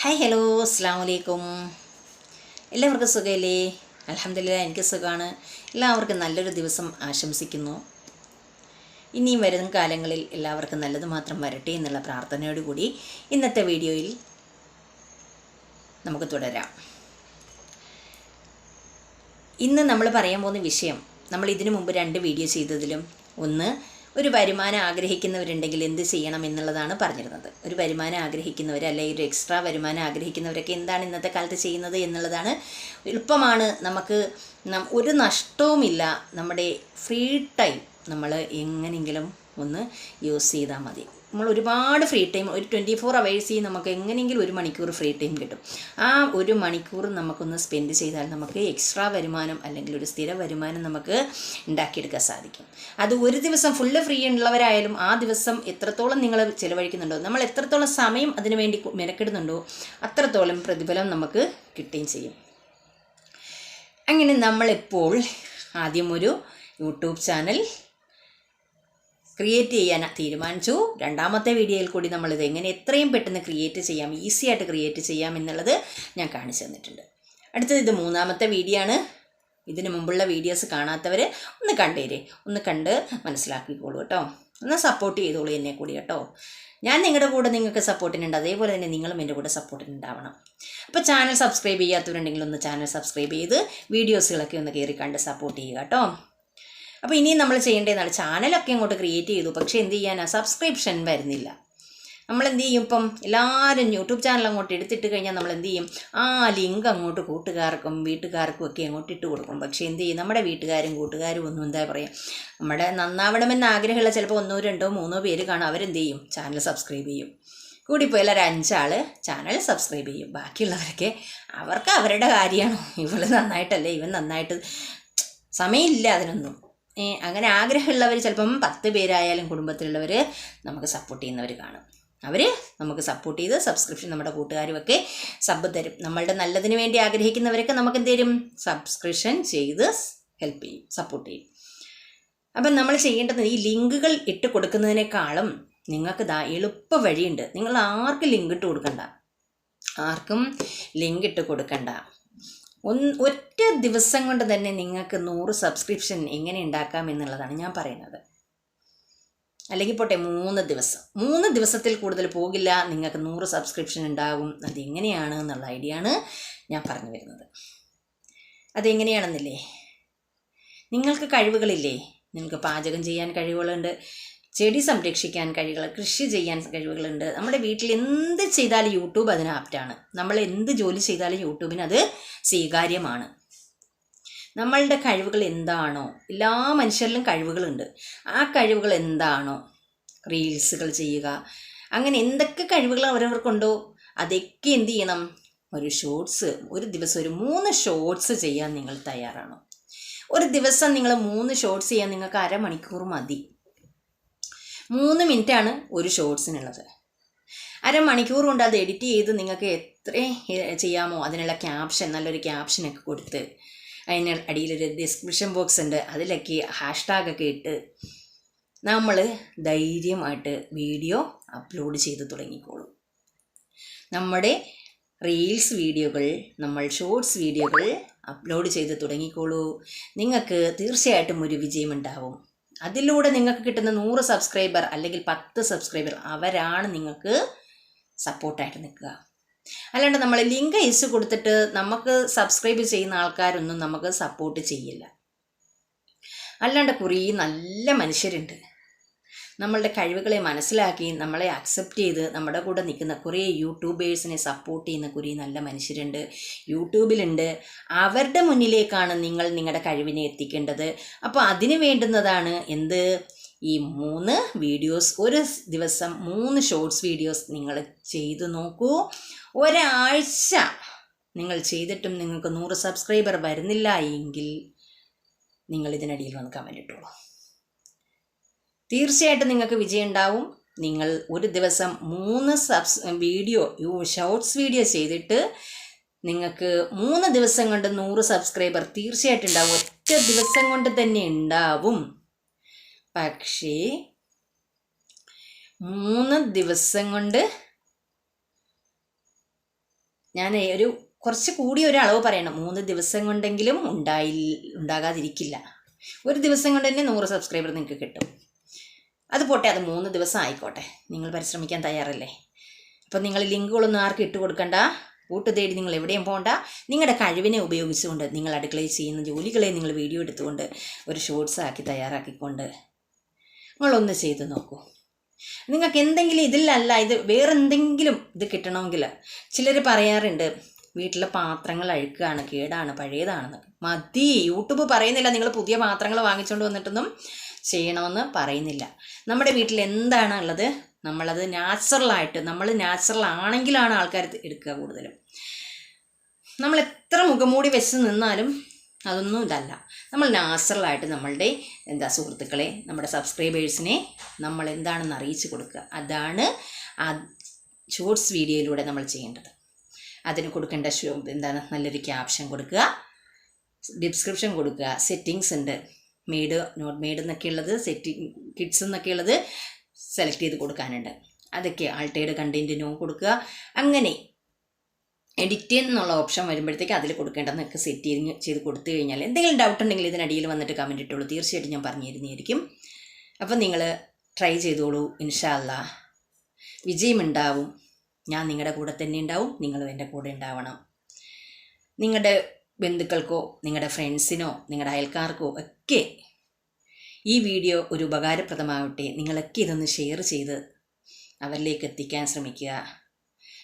Hi hello അസ്സാം വലൈക്കും എല്ലാവർക്കും സുഖമല്ലേ അലഹമില്ല എനിക്ക് സുഖമാണ് എല്ലാവർക്കും നല്ലൊരു ദിവസം ആശംസിക്കുന്നു. ഇനിയും വരുന്ന കാലങ്ങളിൽ എല്ലാവർക്കും നല്ലത് മാത്രം വരട്ടെ എന്നുള്ള പ്രാർത്ഥനയോടുകൂടി ഇന്നത്തെ വീഡിയോയിൽ നമുക്ക് തുടരാം. ഇന്ന് നമ്മൾ പറയാൻ പോകുന്ന വിഷയം നമ്മൾ ഇതിനു മുമ്പ് രണ്ട് വീഡിയോ ചെയ്തതിലും ഒന്ന് ഒരു വരുമാനം ആഗ്രഹിക്കുന്നവരുണ്ടെങ്കിൽ എന്ത് ചെയ്യണം എന്നുള്ളതാണ് പറഞ്ഞിരുന്നത്. ഒരു വരുമാനം ആഗ്രഹിക്കുന്നവർ അല്ലെങ്കിൽ ഒരു എക്സ്ട്രാ വരുമാനം ആഗ്രഹിക്കുന്നവരൊക്കെ എന്താണ് ഇന്നത്തെ കാലത്ത് ചെയ്യുന്നത് എന്നുള്ളതാണ്. എളുപ്പമാണ് നമുക്ക് ഒരു നഷ്ടവുമില്ല. നമ്മുടെ ഫ്രീ ടൈം നമ്മൾ എങ്ങനെയെങ്കിലും ഒന്ന് യൂസ് ചെയ്താൽ മതി. നമ്മൾ ഒരുപാട് ഫ്രീ ടൈം ഒരു ട്വന്റി ഫോർ അവേഴ്സിൽ നമുക്ക് എങ്ങനെയെങ്കിലും ഒരു മണിക്കൂർ ഫ്രീ ടൈം കിട്ടും. ആ ഒരു മണിക്കൂർ നമുക്കൊന്ന് സ്പെൻഡ് ചെയ്താൽ നമുക്ക് എക്സ്ട്രാ വരുമാനം അല്ലെങ്കിൽ ഒരു സ്ഥിര വരുമാനം നമുക്ക് ഉണ്ടാക്കിയെടുക്കാൻ സാധിക്കും. അത് ഒരു ദിവസം ഫുള്ള് ഫ്രീ ഉള്ളവരായാലും ആ ദിവസം എത്രത്തോളം നിങ്ങൾ ചിലവഴിക്കുന്നുണ്ടോ നമ്മൾ എത്രത്തോളം സമയം അതിനു വേണ്ടി മെനക്കെടുന്നുണ്ടോ അത്രത്തോളം പ്രതിഫലം നമുക്ക് കിട്ടുകയും ചെയ്യും. അങ്ങനെ നമ്മളിപ്പോൾ ആദ്യം ഒരു യൂട്യൂബ് ചാനൽ ക്രിയേറ്റ് ചെയ്യാൻ തീരുമാനിച്ചു. രണ്ടാമത്തെ വീഡിയോയിൽ കൂടി നമ്മളിത് എങ്ങനെ എത്രയും പെട്ടെന്ന് ക്രിയേറ്റ് ചെയ്യാം ഈസി ആയിട്ട് ക്രിയേറ്റ് ചെയ്യാം എന്നുള്ളത് ഞാൻ കാണിച്ചു തന്നിട്ടുണ്ട്. അടുത്തത് ഇത് മൂന്നാമത്തെ വീഡിയോ ആണ്. ഇതിന് മുമ്പുള്ള വീഡിയോസ് കാണാത്തവർ ഒന്ന് കണ്ടേരെ. ഒന്ന് കണ്ട് മനസ്സിലാക്കിക്കോളൂ കേട്ടോ. ഒന്ന് സപ്പോർട്ട് ചെയ്തോളൂ എന്നെ കൂടി കേട്ടോ. ഞാൻ നിങ്ങളുടെ കൂടെ നിങ്ങൾക്ക് സപ്പോർട്ടിനുണ്ട് അതേപോലെ തന്നെ നിങ്ങളും എന്റെ കൂടെ സപ്പോർട്ടിനുണ്ടാവണം അപ്പോൾ ചാനൽ സബ്സ്ക്രൈബ് ചെയ്യാത്തവരുണ്ടെങ്കിൽ ഒന്ന് ചാനൽ സബ്സ്ക്രൈബ് ചെയ്ത് വീഡിയോസുകളൊക്കെ ഒന്ന് കയറി കണ്ട് സപ്പോർട്ട് ചെയ്യുക കേട്ടോ. അപ്പോൾ ഇനിയും നമ്മൾ ചെയ്യേണ്ടതെന്നാണ്. ചാനലൊക്കെ അങ്ങോട്ട് ക്രിയേറ്റ് ചെയ്തു. പക്ഷേ എന്ത് ചെയ്യാനാണ് സബ്സ്ക്രിപ്ഷൻ വരുന്നില്ല. നമ്മൾ എന്ത് ചെയ്യും ഇപ്പം എല്ലാവരും യൂട്യൂബ് ചാനൽ അങ്ങോട്ട് എടുത്തിട്ട് കഴിഞ്ഞാൽ നമ്മൾ എന്ത് ചെയ്യും? ആ ലിങ്ക് അങ്ങോട്ട് കൂട്ടുകാർക്കും വീട്ടുകാർക്കും ഒക്കെ അങ്ങോട്ട് ഇട്ട് കൊടുക്കും. പക്ഷേ എന്ത് ചെയ്യും? നമ്മുടെ വീട്ടുകാരും കൂട്ടുകാരും ഒന്നും എന്താ പറയുക നമ്മുടെ നന്നാവണമെന്ന് ആഗ്രഹമുള്ള ചിലപ്പോൾ ഒന്നോ രണ്ടോ മൂന്നോ പേര് കാണും. അവരെന്ത് ചെയ്യും? ചാനൽ സബ്സ്ക്രൈബ് ചെയ്യും. കൂടിപ്പോയാൽ ഒരു അഞ്ചാൾ ചാനൽ സബ്സ്ക്രൈബ് ചെയ്യും. ബാക്കിയുള്ളവരൊക്കെ അവർക്ക് അവരുടെ കാര്യമാണ്. ഇവൾ നന്നായിട്ടല്ലേ? ഇവൻ നന്നായിട്ട് സമയമില്ല അതിനൊന്നും. അങ്ങനെ ആഗ്രഹമുള്ളവർ ചിലപ്പം പത്ത് പേരായാലും കുടുംബത്തിലുള്ളവർ നമുക്ക് സപ്പോർട്ട് ചെയ്യുന്നവർ കാണും. അവർ നമുക്ക് സപ്പോർട്ട് ചെയ്ത് സബ്സ്ക്രിപ്ഷൻ നമ്മുടെ കൂട്ടുകാരുമൊക്കെ സബ് തരും. നമ്മളുടെ നല്ലതിന് വേണ്ടി ആഗ്രഹിക്കുന്നവരൊക്കെ നമുക്ക് എന്ത് തരും? സബ്സ്ക്രിപ്ഷൻ ചെയ്ത് ഹെൽപ്പ് ചെയ്യും സപ്പോർട്ട് ചെയ്യും. അപ്പം നമ്മൾ ചെയ്യേണ്ടത് ഈ ലിങ്കുകൾ ഇട്ട് കൊടുക്കുന്നതിനേക്കാളും നിങ്ങൾക്ക് ദാ എളുപ്പ വഴിയുണ്ട്. നിങ്ങൾ ആർക്കും ലിങ്ക് ഇട്ട് കൊടുക്കണ്ട. ആർക്കും ലിങ്ക് ഇട്ട് കൊടുക്കണ്ട. ഒന്ന് ഒറ്റ ദിവസം കൊണ്ട് തന്നെ നിങ്ങൾക്ക് നൂറ് സബ്സ്ക്രിപ്ഷൻ എങ്ങനെ ഉണ്ടാക്കാം എന്നുള്ളതാണ് ഞാൻ പറയുന്നത്. അല്ലെങ്കിൽ പോട്ടെ മൂന്ന് ദിവസം. മൂന്ന് ദിവസത്തിൽ കൂടുതൽ പോകില്ല നിങ്ങൾക്ക് നൂറ് സബ്സ്ക്രിപ്ഷൻ ഉണ്ടാകും. അതെങ്ങനെയാണ് എന്നുള്ള ഐഡിയ ആണ് ഞാൻ പറഞ്ഞു വരുന്നത്. അതെങ്ങനെയാണെന്നില്ലേ? നിങ്ങൾക്ക് കഴിവുകളില്ലേ? നിങ്ങൾക്ക് പാചകം ചെയ്യാൻ കഴിവുകളുണ്ട്. ചെടി സംരക്ഷിക്കാൻ കഴിവുകൾ കൃഷി ചെയ്യാൻ കഴിവുകളുണ്ട്. നമ്മുടെ വീട്ടിൽ എന്ത് ചെയ്താലും യൂട്യൂബ് അതിന് ആപ്റ്റാണ്. നമ്മൾ എന്ത് ജോലി ചെയ്താലും യൂട്യൂബിന് അത് സ്വീകാര്യമാണ്. നമ്മളുടെ കഴിവുകൾ എന്താണോ എല്ലാ മനുഷ്യരിലും കഴിവുകളുണ്ട്. ആ കഴിവുകൾ എന്താണോ റീൽസുകൾ ചെയ്യുക അങ്ങനെ എന്തൊക്കെ കഴിവുകൾ അവരവർക്കുണ്ടോ അതൊക്കെ എന്ത് ചെയ്യണം? ഒരു ഷോർട്സ് ഒരു ദിവസം ഒരു മൂന്ന് ഷോർട്സ് ചെയ്യാൻ നിങ്ങൾ തയ്യാറാണോ. ഒരു ദിവസം നിങ്ങൾ മൂന്ന് ഷോർട്സ് ചെയ്യാൻ നിങ്ങൾക്ക് അരമണിക്കൂർ മതി. മൂന്ന് മിനിറ്റാണ് ഒരു ഷോർട്സിനുള്ളത്. അരമണിക്കൂർ കൊണ്ട് അത് എഡിറ്റ് ചെയ്ത് നിങ്ങൾക്ക് എത്രയും ചെയ്യാമോ അതിനുള്ള ക്യാപ്ഷൻ നല്ലൊരു ക്യാപ്ഷനൊക്കെ കൊടുത്ത് അതിന് അടിയിലൊരു ഡിസ്ക്രിപ്ഷൻ ബോക്സ് ഉണ്ട്. അതിലൊക്കെ ഹാഷ്ടാഗൊക്കെ ഇട്ട് നമ്മൾ ധൈര്യമായിട്ട് വീഡിയോ അപ്ലോഡ് ചെയ്ത് തുടങ്ങിക്കോളും. നമ്മുടെ റീൽസ് വീഡിയോകൾ നമ്മൾ ഷോർട്സ് വീഡിയോകൾ അപ്ലോഡ് ചെയ്ത് തുടങ്ങിക്കോളൂ. നിങ്ങൾക്ക് തീർച്ചയായിട്ടും ഒരു വിജയമുണ്ടാവും. അതിലൂടെ നിങ്ങൾക്ക് കിട്ടുന്ന നൂറ് സബ്സ്ക്രൈബർ അല്ലെങ്കിൽ പത്ത് സബ്സ്ക്രൈബർ അവരാണ് നിങ്ങൾക്ക് സപ്പോർട്ടായിട്ട് നിൽക്കുക. അല്ലാണ്ട് നമ്മൾ ലിങ്ക് അയച്ചു കൊടുത്തിട്ട് നമുക്ക് സബ്സ്ക്രൈബ് ചെയ്യുന്ന ആൾക്കാരൊന്നും നമുക്ക് സപ്പോർട്ട് ചെയ്യില്ല. അല്ലാണ്ട് കുറേ നല്ല മനുഷ്യരുണ്ട്. നമ്മളുടെ കഴിവുകളെ മനസ്സിലാക്കി നമ്മളെ അക്സെപ്റ്റ് ചെയ്ത് നമ്മുടെ കൂടെ നിൽക്കുന്ന കുറേ യൂട്യൂബേഴ്സിനെ സപ്പോർട്ട് ചെയ്യുന്ന കുറേ നല്ല മനുഷ്യരുണ്ട്. യൂട്യൂബിലുണ്ട് അവരുടെ മുന്നിലേക്കാണ് നിങ്ങൾ നിങ്ങളുടെ കഴിവിനെ എത്തിക്കേണ്ടത്. അപ്പോൾ അതിന് വേണ്ടുന്നതാണ് എന്ത്? ഈ മൂന്ന് വീഡിയോസ് ഒരു ദിവസം മൂന്ന് ഷോർട്സ് വീഡിയോസ് നിങ്ങൾ ചെയ്തു നോക്കൂ. ഒരാഴ്ച നിങ്ങൾ ചെയ്തിട്ടും നിങ്ങൾക്ക് നൂറ് സബ്സ്ക്രൈബർ വരുന്നില്ല എങ്കിൽ നിങ്ങൾ ഇതിനടിയിൽ വന്ന് കമന്റ് ഇട്ടോളൂ. തീർച്ചയായിട്ടും നിങ്ങൾക്ക് വിജയം ഉണ്ടാവും നിങ്ങൾ ഒരു ദിവസം മൂന്ന് സബ്സ് വീഡിയോ ഷോർട്സ് വീഡിയോ ചെയ്തിട്ട് നിങ്ങൾക്ക് മൂന്ന് ദിവസം കൊണ്ട് നൂറ് സബ്സ്ക്രൈബർ തീർച്ചയായിട്ടും ഉണ്ടാവും. ഒറ്റ ദിവസം കൊണ്ട് തന്നെ ഉണ്ടാവും. പക്ഷേ മൂന്ന് ദിവസം കൊണ്ട് ഞാൻ ഒരു കുറച്ച് കൂടി ഒരു അളവ് പറയണം. മൂന്ന് ദിവസം കൊണ്ടെങ്കിലും ഉണ്ടായി ഉണ്ടാകാതിരിക്കില്ല. ഒരു ദിവസം കൊണ്ട് തന്നെ നൂറ് സബ്സ്ക്രൈബർ നിങ്ങൾക്ക് കിട്ടും. അത് പോട്ടെ അത് മൂന്ന് ദിവസം ആയിക്കോട്ടെ നിങ്ങൾ പരിശ്രമിക്കാൻ തയ്യാറല്ലേ? അപ്പം നിങ്ങൾ ലിങ്കുകളൊന്നും ആർക്കും ഇട്ട് കൊടുക്കണ്ട. കൂട്ട് തേടി നിങ്ങൾ എവിടെയും പോകണ്ട. നിങ്ങളുടെ കഴിവിനെ ഉപയോഗിച്ചുകൊണ്ട് നിങ്ങൾ അടുക്കളയിൽ ചെയ്യുന്ന ജോലികളെ നിങ്ങൾ വീഡിയോ എടുത്തുകൊണ്ട് ഒരു ഷോർട്സ് ആക്കി തയ്യാറാക്കിക്കൊണ്ട് നിങ്ങളൊന്ന് ചെയ്ത് നോക്കൂ. നിങ്ങൾക്ക് എന്തെങ്കിലും ഇതിലല്ല ഇത് വേറെ എന്തെങ്കിലും ഇത് കിട്ടണമെങ്കിൽ ചിലർ പറയാറുണ്ട് വീട്ടിലെ പാത്രങ്ങൾ അഴുക്കാണ് കേടാണ് പഴയതാണെന്ന് മതി യൂട്യൂബ് പറയുന്നില്ല നിങ്ങൾ പുതിയ പാത്രങ്ങൾ വാങ്ങിച്ചുകൊണ്ട് വന്നിട്ടൊന്നും ചെയ്യണമെന്ന് പറയുന്നില്ല. നമ്മുടെ വീട്ടിൽ എന്താണ് ഉള്ളത് നമ്മളത് നാച്ചുറലായിട്ട് നമ്മൾ നാച്ചുറൽ ആണെങ്കിലാണ് ആൾക്കാർ എടുക്കുക കൂടുതലും. നമ്മൾ എത്ര മുഖംമൂടി വെച്ച് നിന്നാലും അതൊന്നും ഇതല്ല. നമ്മൾ നാച്ചുറലായിട്ട് നമ്മളുടെ എന്താ സുഹൃത്തുക്കളെ നമ്മുടെ സബ്സ്ക്രൈബേഴ്സിനെ നമ്മൾ എന്താണെന്ന് അറിയിച്ചു കൊടുക്കുക. അതാണ് ആ ഷോർട്സ് വീഡിയോയിലൂടെ നമ്മൾ ചെയ്യേണ്ടത്. അതിന് കൊടുക്കേണ്ട എന്താണ്? നല്ലൊരു ക്യാപ്ഷൻ കൊടുക്കുക. ഡിസ്ക്രിപ്ഷൻ കൊടുക്കുക. സെറ്റിങ്സ് ഉണ്ട്. മെയ്ഡ് നോട്ട് മെയ്ഡ് എന്നൊക്കെ ഉള്ളത് സെറ്റിംഗ് കിഡ്സ് എന്നൊക്കെ ഉള്ളത് സെലക്ട് ചെയ്ത് കൊടുക്കാനുണ്ട്. അതൊക്കെ ആൾട്ടേഡ് കണ്ടന്റിനോ കൊടുക്കുക. അങ്ങനെ എഡിറ്റ് എന്നുള്ള ഓപ്ഷൻ വരുമ്പോഴത്തേക്ക് അതിൽ കൊടുക്കേണ്ടതെന്നൊക്കെ സെറ്റ് ചെയ്ത് കൊടുത്തു കഴിഞ്ഞാൽ എന്തെങ്കിലും ഡൗട്ട് ഉണ്ടെങ്കിൽ ഇതിനടിയിൽ വന്നിട്ട് കമന്റ് ഇട്ടുള്ളൂ തീർച്ചയായിട്ടും ഞാൻ പറഞ്ഞു തരുന്നതായിരിക്കും. അപ്പം നിങ്ങൾ ട്രൈ ചെയ്തോളൂ. ഇൻഷാല്ല വിജയമുണ്ടാവും ഞാൻ നിങ്ങളുടെ കൂടെ തന്നെ ഉണ്ടാവും. നിങ്ങളും എന്റെ കൂടെ ഉണ്ടാവണം. നിങ്ങളുടെ ബന്ധുക്കൾക്കോ നിങ്ങളുടെ ഫ്രണ്ട്സിനോ നിങ്ങളുടെ അയൽക്കാർക്കോ ഒക്കെ ഈ വീഡിയോ ഒരു ഉപകാരപ്രദമാവട്ടെ. നിങ്ങളൊക്കെ ഇതൊന്ന് ഷെയർ ചെയ്ത് അവരിലേക്ക് എത്തിക്കാൻ ശ്രമിക്കുക.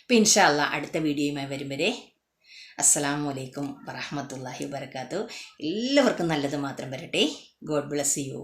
അപ്പോൾ ഇൻഷാല്ല അടുത്ത വീഡിയോയുമായി വരും വരെ. അസ്സലാമു അലൈക്കും വറഹമത്തല്ലാഹി വബർക്കാത്തു എല്ലാവർക്കും നല്ലത് മാത്രം വരട്ടെ. God bless you.